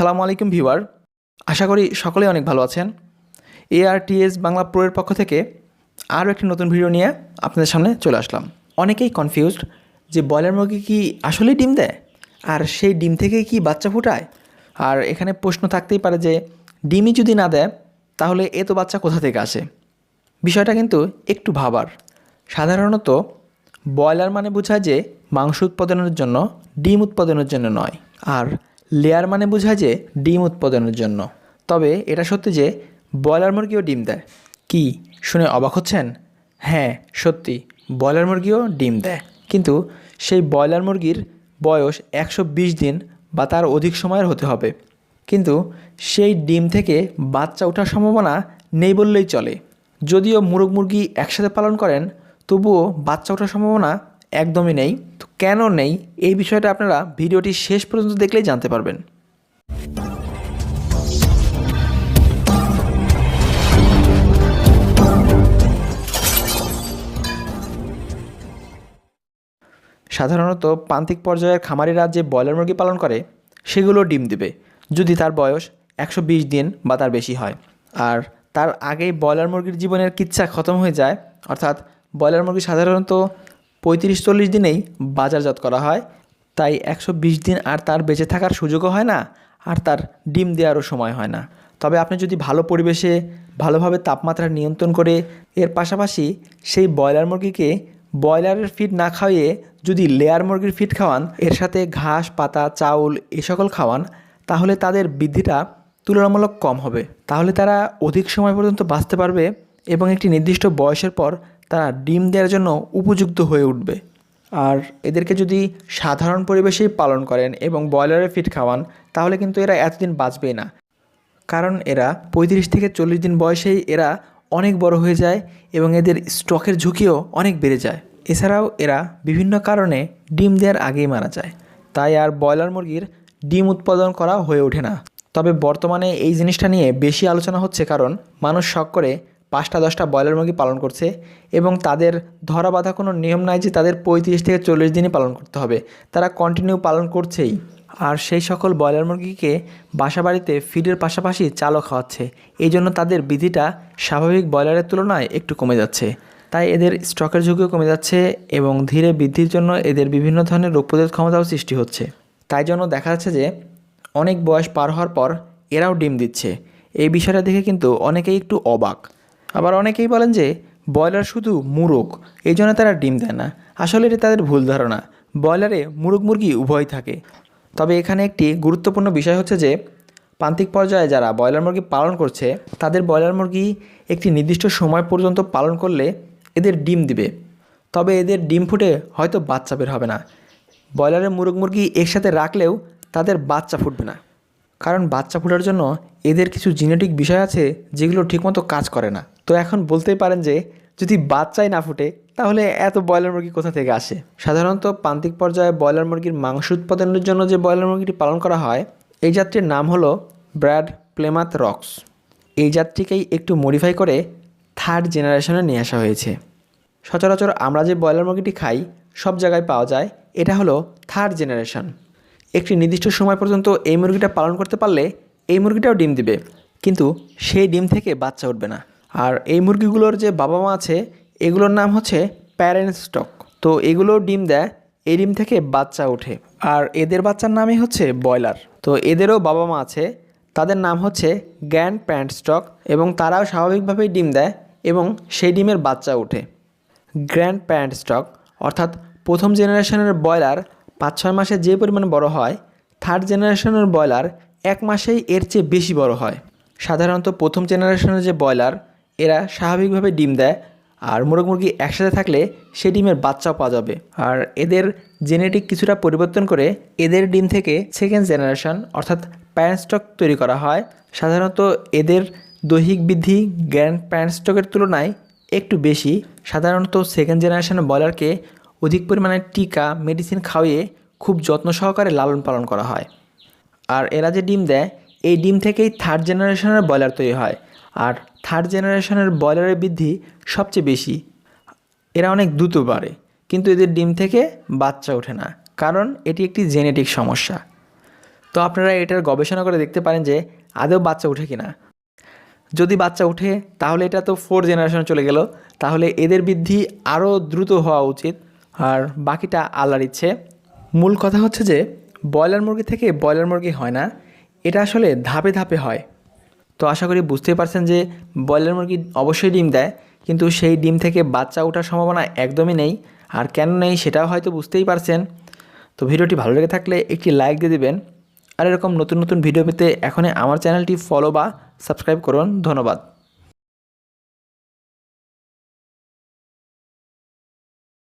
আসসালামু আলাইকুম ভিউয়ার। আশা করি সকলেই অনেক ভালো আছেন। এআরটিএস বাংলা প্রোয়ের পক্ষ থেকে আরও একটি নতুন ভিডিও নিয়ে আপনাদের সামনে চলে আসলাম। অনেকেই কনফিউজড যে ব্রয়লার মুরগি কি আসলেই ডিম দেয়? আর সেই ডিম থেকে কি বাচ্চা ফুটায়? আর এখানে প্রশ্ন থাকতেই পারে যে ডিমই যদি না দেয়, তাহলে এ তো বাচ্চা কোথা থেকে আসে? বিষয়টা কিন্তু একটু ভাবার। সাধারণত ব্রয়লার মানে বোঝায় যে মাংস উৎপাদনের জন্য, ডিম উৎপাদনের জন্য নয়। আর লেয়ার মানে বোঝায় যে ডিম উৎপাদনের জন্য। তবে এটা সত্যি যে ব্রয়লার মুরগিও ডিম দেয়। কি, শুনে অবাক হচ্ছেন? হ্যাঁ সত্যি, ব্রয়লার মুরগিও ডিম দেয়। কিন্তু সেই ব্রয়লার মুরগির বয়স একশো বিশ দিন বা তার অধিক সময়ের হতে হবে। কিন্তু সেই ডিম থেকে বাচ্চা ওঠার সম্ভাবনা নেই বললেই চলে। যদিও মুরগ মুরগি একসাথে পালন করেন, তবুও বাচ্চা ওঠার সম্ভাবনা একদমই নেই। কেন নেই, এই বিষয়টা আপনারা ভিডিওটি শেষ পর্যন্ত দেখলেই জানতে পারবেন। সাধারণত প্রান্তিক পর্যায়ের খামারিরা যে ব্রয়লার মুরগি পালন করে, সেগুলো ডিম দিবে। যদি তার বয়স একশো বিশ দিন বা তার বেশি হয়। আর তার আগেই ব্রয়লার মুরগির জীবনের কিচ্ছা খতম হয়ে যায়, অর্থাৎ ব্রয়লার মুরগি সাধারণত পঁয়ত্রিশ চল্লিশ দিনেই বাজারজাত করা হয়। তাই একশো বিশ দিন আর তার বেঁচে থাকার সুযোগও হয় না, আর তার ডিম দেওয়ারও সময় হয় না। তবে আপনি যদি ভালো পরিবেশে ভালোভাবে তাপমাত্রা নিয়ন্ত্রণ করে, এর পাশাপাশি সেই ব্রয়লার মুরগিকে ব্রয়লারের ফিড না খাইয়ে যদি লেয়ার মুরগির ফিড খাওয়ান, এর সাথে ঘাস, পাতা, চাউল এ সকল খাওয়ান, তাহলে তাদের বৃদ্ধিটা তুলনামূলক কম হবে। তাহলে তারা অধিক সময় পর্যন্ত বাঁচতে পারবে এবং একটি নির্দিষ্ট বয়সের পর তারা ডিম দেওয়ার জন্য উপযুক্ত হয়ে উঠবে। আর এদেরকে যদি সাধারণ পরিবেশেই পালন করেন এবং ব্রয়লারের ফিড খাওয়ান, তাহলে কিন্তু এরা এতদিন বাঁচবেই না। কারণ এরা পঁয়ত্রিশ থেকে চল্লিশ দিন বয়সেই এরা অনেক বড় হয়ে যায় এবং এদের স্টকের ঝুঁকিও অনেক বেড়ে যায়। এছাড়াও এরা বিভিন্ন কারণে ডিম দেওয়ার আগেই মারা যায়। তাই আর ব্রয়লার মুরগির ডিম উৎপাদন করা হয়ে ওঠে না। তবে বর্তমানে এই জিনিসটা নিয়ে বেশি আলোচনা হচ্ছে কারণ মানুষ শখ করে পাঁচটা, দশটা ব্রয়লার মুরগি পালন করছে এবং তাদের ধরা বাঁধা কোনো নিয়ম নাই যে তাদের পঁয়ত্রিশ থেকে চল্লিশ দিনই পালন করতে হবে। তারা কন্টিনিউ পালন করছেই। আর সেই সকল ব্রয়লার মুরগিকে বাসা বাড়িতে ফিডের পাশাপাশি চালও খাওয়াচ্ছে। এই জন্য তাদের বিধিটা স্বাভাবিক ব্রয়লারের তুলনায় একটু কমে যাচ্ছে। তাই এদের স্টকের ঝুঁকিও কমে যাচ্ছে এবং ধীরে বৃদ্ধির জন্য এদের বিভিন্ন ধরনের রোগ প্রতিরোধ ক্ষমতাও সৃষ্টি হচ্ছে। তাই জন্য দেখা যাচ্ছে যে অনেক বয়স পার হওয়ার পর এরাও ডিম দিচ্ছে। এই বিষয়টা দেখে কিন্তু অনেকেই একটু অবাক। আবার অনেকেই বলেন যে, ব্রয়লার শুধু মুরগ, এই জন্য তারা ডিম দেয় না। আসলে এটা তাদের ভুল ধারণা। ব্রয়লারে মুরগ মুরগি উভয় থাকে। তবে এখানে একটি গুরুত্বপূর্ণ বিষয় হচ্ছে যে, প্রান্তিক পর্যায়ে যারা ব্রয়লার মুরগি পালন করছে, তাদের ব্রয়লার মুরগি একটি নির্দিষ্ট সময় পর্যন্ত পালন করলে এদের ডিম দিবে। তবে এদের ডিম ফুটে হয়তো বাচ্চা বের হবে না। ব্রয়লারের মুরগ মুরগি একসাথে রাখলেও তাদের বাচ্চা ফুটবে না। কারণ বাচ্চা ফোটার জন্য এদের কিছু জিনেটিক বিষয় আছে যেগুলো ঠিকমতো কাজ করে না। তো এখন বলতেই পারেন যে যদি বাচ্চাই না ফুটে, তাহলে এত ব্রয়লার মুরগি কোথা থেকে আসে? সাধারণত প্রান্তিক পর্যায়ে ব্রয়লার মুরগির মাংস উৎপাদনের জন্য যে ব্রয়লার মুরগিটি পালন করা হয়, এই জাতটির নাম হলো ব্র্যাড প্লেমাথ রক্স। এই জাতটিকেই একটু মডিফাই করে থার্ড জেনারেশনে নিয়ে আসা হয়েছে। সচরাচর আমরা যে ব্রয়লার মুরগিটি খাই, সব জায়গায় পাওয়া যায়, এটা হলো থার্ড জেনারেশন একটি নির্দিষ্ট সময় পর্যন্ত এই মুরগিটা পালন করতে পারলে এই মুরগিটাও ডিম দিবে, কিন্তু সেই ডিম থেকে বাচ্চা উঠবে না। আর এই মুরগিগুলোর যে বাবা মা আছে, এগুলোর নাম হচ্ছে প্যারেন্ট স্টক তো এগুলো ডিম দেয়, এই ডিম থেকে বাচ্চা ওঠে। আর এদের বাচ্চার নামই হচ্ছে ব্রয়লার। তো এদেরও বাবা মা আছে, তাদের নাম হচ্ছে গ্র্যান্ড প্যান্ট স্টক এবং তারাও স্বাভাবিকভাবেই ডিম দেয় এবং সেই ডিমের বাচ্চা ওঠে। গ্র্যান্ড প্যান্ট স্টক অর্থাৎ প্রথম জেনারেশনের ব্রয়লার পাঁচ ছয় মাসে যে পরিমাণ বড় হয় থার্ড জেনারেশনের ব্রয়লার এক মাসেই এর চেয়ে বেশি বড় হয়। সাধারণত প্রথম জেনারেশনের যে ব্রয়লার এরা স্বাভাবিকভাবে ডিম দেয়, আর মুরগ মুরগি একসাথে থাকলে সেই ডিমের বাচ্চাও পাওয়া যাবে। আর এদের জেনেটিক কিছুটা পরিবর্তন করে এদের ডিম থেকে সেকেন্ড জেনারেশন অর্থাৎ প্যারেন্ট স্টক তৈরি করা হয়। সাধারণত এদের দৈহিক বৃদ্ধি গ্র্যান্ড প্যারেন্ট স্টকের তুলনায় একটু বেশি। সাধারণত সেকেন্ড জেনারেশনের ব্রয়লারকে অধিক পরিমাণে টিকা মেডিসিন খাওয়িয়ে খুব যত্ন সহকারে লালন পালন করা হয়। আর এরা যে ডিম দেয়, এই ডিম থেকেই থার্ড জেনারেশনের ব্রয়লার তৈরি হয়। আর থার্ড জেনারেশনের ব্রয়লারের বৃদ্ধি সবচেয়ে বেশি। এরা অনেক দ্রুত বাড়ে, কিন্তু এদের ডিম থেকে বাচ্চা ওঠে না, কারণ এটি একটি জেনেটিক সমস্যা। তো আপনারা এটার গবেষণা করে দেখতে পারেন যে আদৌ বাচ্চা ওঠে কি না যদি বাচ্চা ওঠে, তাহলে এটা তো ফোর জেনারেশন চলে গেল, তাহলে এদের বৃদ্ধি আরও দ্রুত হওয়া উচিত। আর বাকিটা আল্লাহর ইচ্ছে। মূল কথা হচ্ছে যে ব্রয়লার মুরগি থেকে ব্রয়লার মুরগি হয় না, এটা আসলে ধাপে ধাপে হয়। তো আশা করি বুঝতেই পারছেন যে ব্রয়লার মুরগি অবশ্যই ডিম দেয়, কিন্তু সেই ডিম থেকে বাচ্চা ওঠার সম্ভাবনা একদমই নেই। আর কেন নেই সেটাও হয়তো বুঝতেই পারছেন। তো ভিডিওটি ভালো লেগে থাকলে একটি লাইক দিয়ে দেবেন। আর এরকম নতুন নতুন ভিডিও পেতে এখনই আমার চ্যানেলটি ফলো বা সাবস্ক্রাইব করুন। ধন্যবাদ।